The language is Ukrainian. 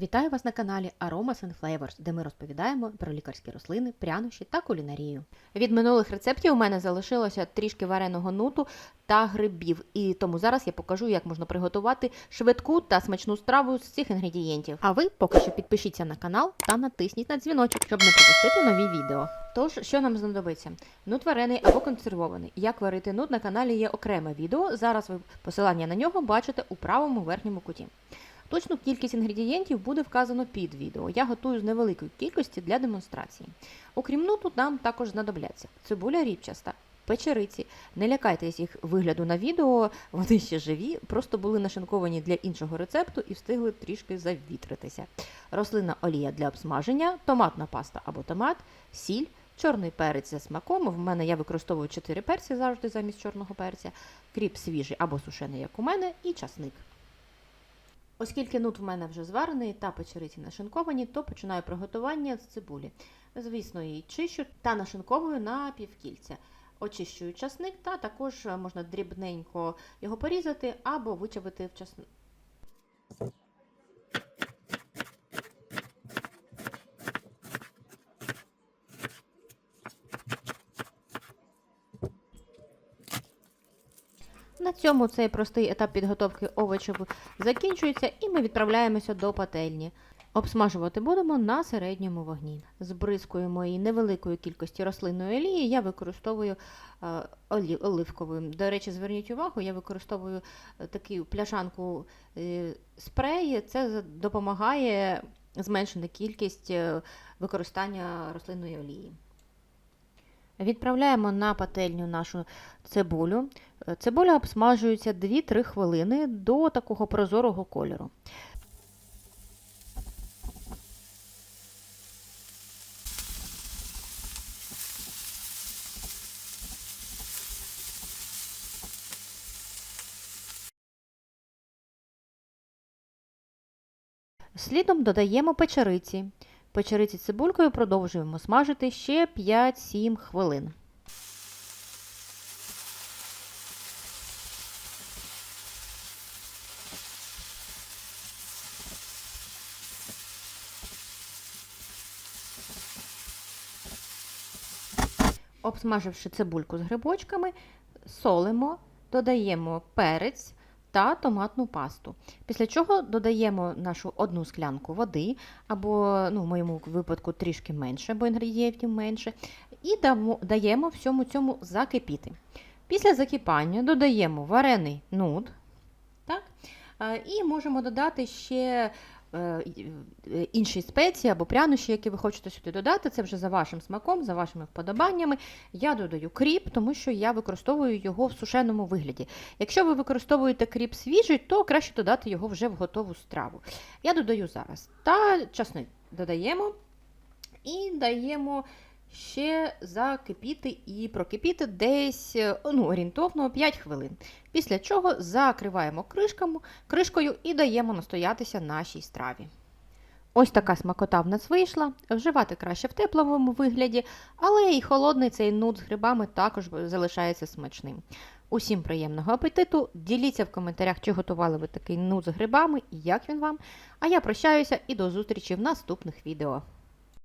Вітаю вас на каналі Aromas and Flavors, де ми розповідаємо про лікарські рослини, прянощі та кулінарію. Від минулих рецептів у мене залишилося трішки вареного нуту та грибів, і тому зараз я покажу, як можна приготувати швидку та смачну страву з цих інгредієнтів. А ви поки що підпишіться на канал та натисніть на дзвіночок, щоб не пропустити нові відео. Тож, що нам знадобиться? Нут варений або консервований. Як варити нут на каналі є окреме відео. Зараз ви посилання на нього бачите у правому верхньому куті. Точну кількість інгредієнтів буде вказано під відео. Я готую з невеликої кількості для демонстрації. Окрім нуту, нам також знадобляться цибуля ріпчаста, печериці. Не лякайтесь їх вигляду на відео, вони ще живі, просто були нашинковані для іншого рецепту і встигли трішки завітритися. Рослинна олія для обсмаження, томатна паста або томат, сіль. Чорний перець за смаком. В мене я використовую 4 перці завжди замість чорного перця, кріп свіжий або сушений, як у мене, і часник. Оскільки нут в мене вже зварений та печериці нашинковані, то починаю приготування з цибулі. Звісно, її чищу та нашинковую на півкільця. Очищую часник та також можна дрібненько його порізати або вичавити в часник. На цьому цей простий етап підготовки овочів закінчується, і ми відправляємося до пательні. Обсмажувати будемо на середньому вогні. Збризкуємо її невеликою кількості рослинної олії. Я використовую е, оливковою. До речі, зверніть увагу, я використовую е, таку пляшанку е, спрей. Це допомагає зменшити кількість використання рослинної олії. Відправляємо на пательню нашу цибулю. Е, Цибуля обсмажується 2-3 хвилини до такого прозорого кольору. Слідом додаємо печериці. Печериці цибулькою продовжуємо смажити ще 5-7 хвилин. Обсмаживши цибульку з грибочками, солимо, додаємо перець та томатну пасту. Після чого додаємо нашу одну склянку води, або ну, в моєму випадку трішки менше, бо інгредієнтів менше, і дамо, даємо всьому цьому закипіти. Після закипання додаємо варений нут, так? Е, і можемо додати ще інші спеції або прянощі, які ви хочете сюди додати. Це вже за вашим смаком, за вашими вподобаннями. Я додаю кріп, тому що я використовую його в сушеному вигляді. Якщо ви використовуєте кріп свіжий, то краще додати його вже в готову страву. Я додаю зараз. Та часник додаємо і даємо ще закипіти і прокипіти десь е, ну, орієнтовно 5 хвилин. Після чого закриваємо кришками, кришкою і даємо настоятися нашій страві. Ось така смакота в нас вийшла. Вживати краще в тепловому вигляді, але і холодний цей нут з грибами також залишається смачним. Усім приємного апетиту! Діліться в коментарях, чи готували ви такий нут з грибами і як він вам. А я прощаюся і до зустрічі в наступних відео.